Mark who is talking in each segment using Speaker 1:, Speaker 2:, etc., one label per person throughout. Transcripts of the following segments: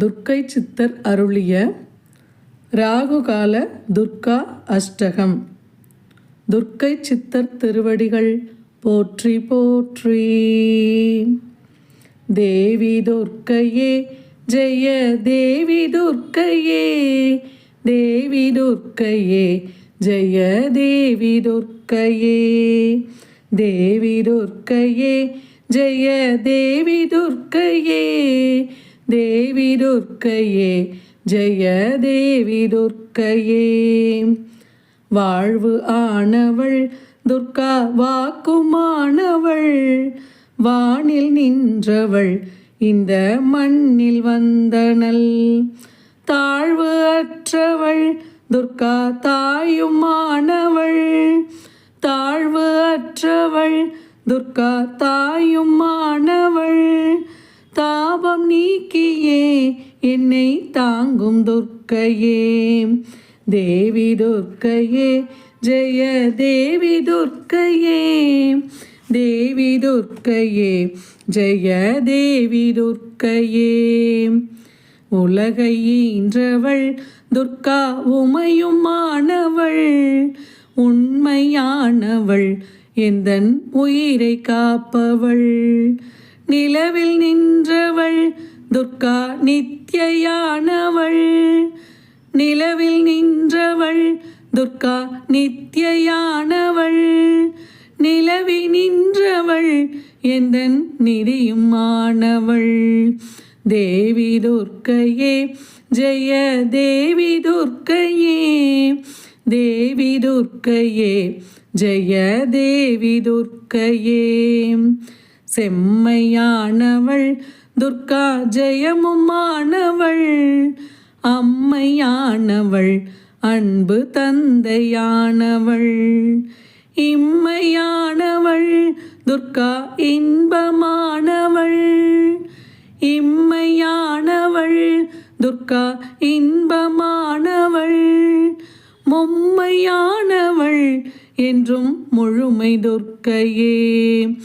Speaker 1: துர்க்கை சித்தர் அருளிய ராகுகால துர்கா அஷ்டகம். துர்க்கை சித்தர் திருவடிகள் போற்றி போற்றி. தேவி துர்க்கையே ஜெய தேவி துர்க்கையே. தேவி துர்க்கையே ஜெய தேவி துர்க்கையே. தேவி துர்க்கையே ஜெய தேவி துர்க்கையே. தேவி துர்க்கையே ஜெய தேவி துர்க்கையே வாழ்வு ஆனவள் துர்கா வாக்குமானவள். வானில் நின்றவள் இந்த மண்ணில் வந்தனல் தாழ்வு அற்றவள் துர்கா தாயுமானவள். தாழ்வு அற்றவள் துர்கா தாயுமானவள். தாபம் நீக்கியே என்னை தாங்கும் துர்க்கையே. தேவி துர்க்கையே ஜெய தேவி துர்க்கையே. தேவி துர்க்கையே ஜெய தேவி துர்க்கையே. உலகை ஈன்றவள் துர்கா உமையுமானவள் உண்மையானவள் எந்தன் உயிரை காப்பவள். நிலவில் நின்றவள் துர்கா நித்தியானவள். நிலவில் நின்றவள் துர்கா நித்தியானவள். நிலவி நின்றவள் எந்தன் நிதியும் ஆனவள். தேவி துர்க்கையே ஜெய தேவி துர்க்கையே. தேவி துர்க்கையே ஜெய தேவி துர்க்கையே. செம்மையானவள். துர்கா ஜெயமுமானவள். அம்மையானவள் அன்பு தந்தையானவள். இம்மையானவள் துர்கா இன்பமானவள். இம்மையானவள் துர்கா இன்பமானவள். மும்மையானவள் என்றும் முழுமை துர்க்கையே.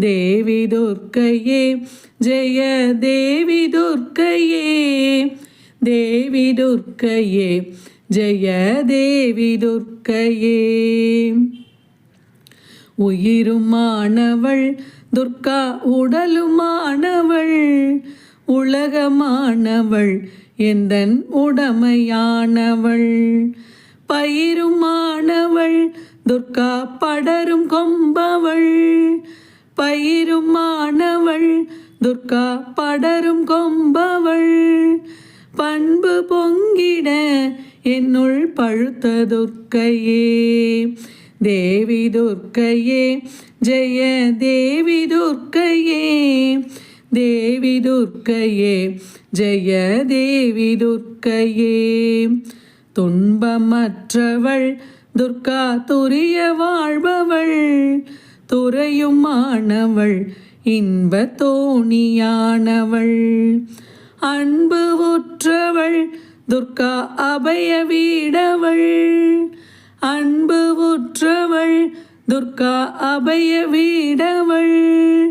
Speaker 1: தேவி துர்க்கையே ஜெய தேவி துர்க்கையே தேவி துர்க்கையே ஜெய தேவி துர்க்கையே உயிருமானவள் துர்கா உடலுமானவள். உலகமானவள் எந்தன் உடமையானவள். பயிருமானவள் துர்கா படரும் கொம்பவள். பயிருமானவள் துர்கா படரும் கொம்பவள். பண்பு பொங்கிட என்னுள் பழுத்த துர்க்கையே தேவி துர்க்கையே ஜெய தேவி துர்க்கையே தேவி துர்க்கையே ஜெய தேவி துர்க்கையே. துன்பமற்றவள் துர்கா துரிய வாழ்பவள். துறையுமானவள் இன்ப தோணியானவள். அன்பு உற்றவள் துர்கா அபய வீடவள். அன்பு உற்றவள் துர்கா அபய வீடவள்.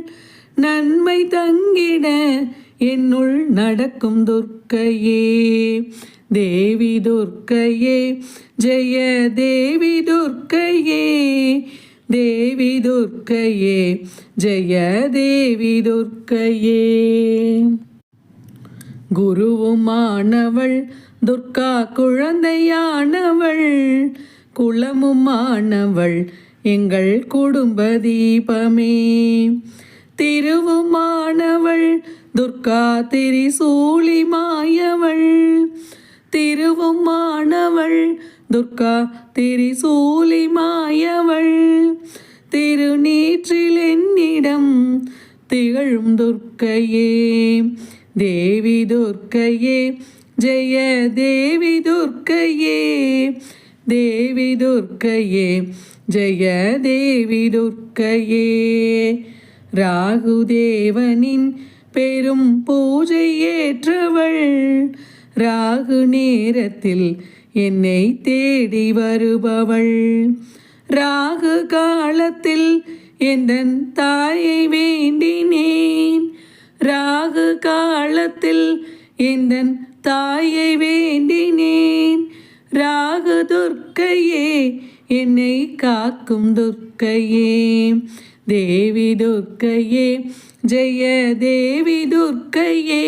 Speaker 1: நன்மை தங்கிட என்னுள் நடக்கும் துர்க்கையே. தேவி துர்க்கையே ஜெய தேவி துர்க்கையே. தேவி துர்க்கையே ஜெய தேவி துர்க்கையே குருவுமானவள் துர்கா குழந்தையானவள் குளமுமானவள் எங்கள் குடும்ப தீபமே. திருவுமானவள் துர்கா திரிசூலி மாயவள் திருவுமானவள் துர்கா திரிசூலி மாயவள். திருநீற்றில் என்னிடம் திகழும் துர்க்கையே. தேவி துர்க்கையே ஜெய தேவி துர்க்கையே. தேவி துர்க்கையே ஜெய தேவி துர்க்கையே. ராகுதேவனின் பெரும் பூஜை ஏற்றவள். ராகு நேரத்தில் என்னை தேடி வருபவள். ராகு காலத்தில் எந்தன் தாயை வேண்டினேன்? ராகு காலத்தில் எந்தன் தாயை வேண்டினேன்? ராகு துர்க்கையே என்னை காக்கும் துர்க்கையே. தேவி துர்க்கையே ஜெய தேவி துர்க்கையே.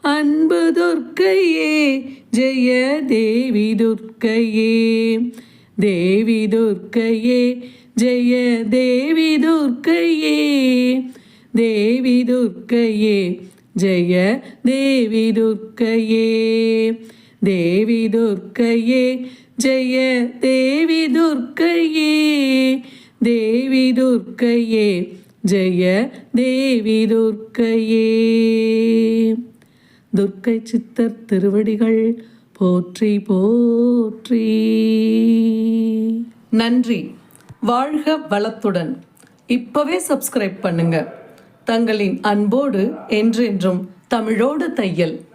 Speaker 1: அன்பு துர்க்கையே ஜெய தேவி துர்க்கையே. தேவி துர்க்கையே ஜெய தேவி துர்க்கையே. தேவி துர்க்கையே ஜெய தேவி துர்க்கையே. தேவி துர்க்கையே ஜெய தேவி துர்க்கையே. தேவி துர்க்கையே ஜெய தேவி துர்க்கையே. துர்க்கை சித்தர் திருவடிகள் போற்றி போற்றி. நன்றி. வாழ்க வளத்துடன். இப்பவே சப்ஸ்கிரைப் பண்ணுங்க. தங்களின் அன்போடு என்றென்றும் தமிழோடு தையல்.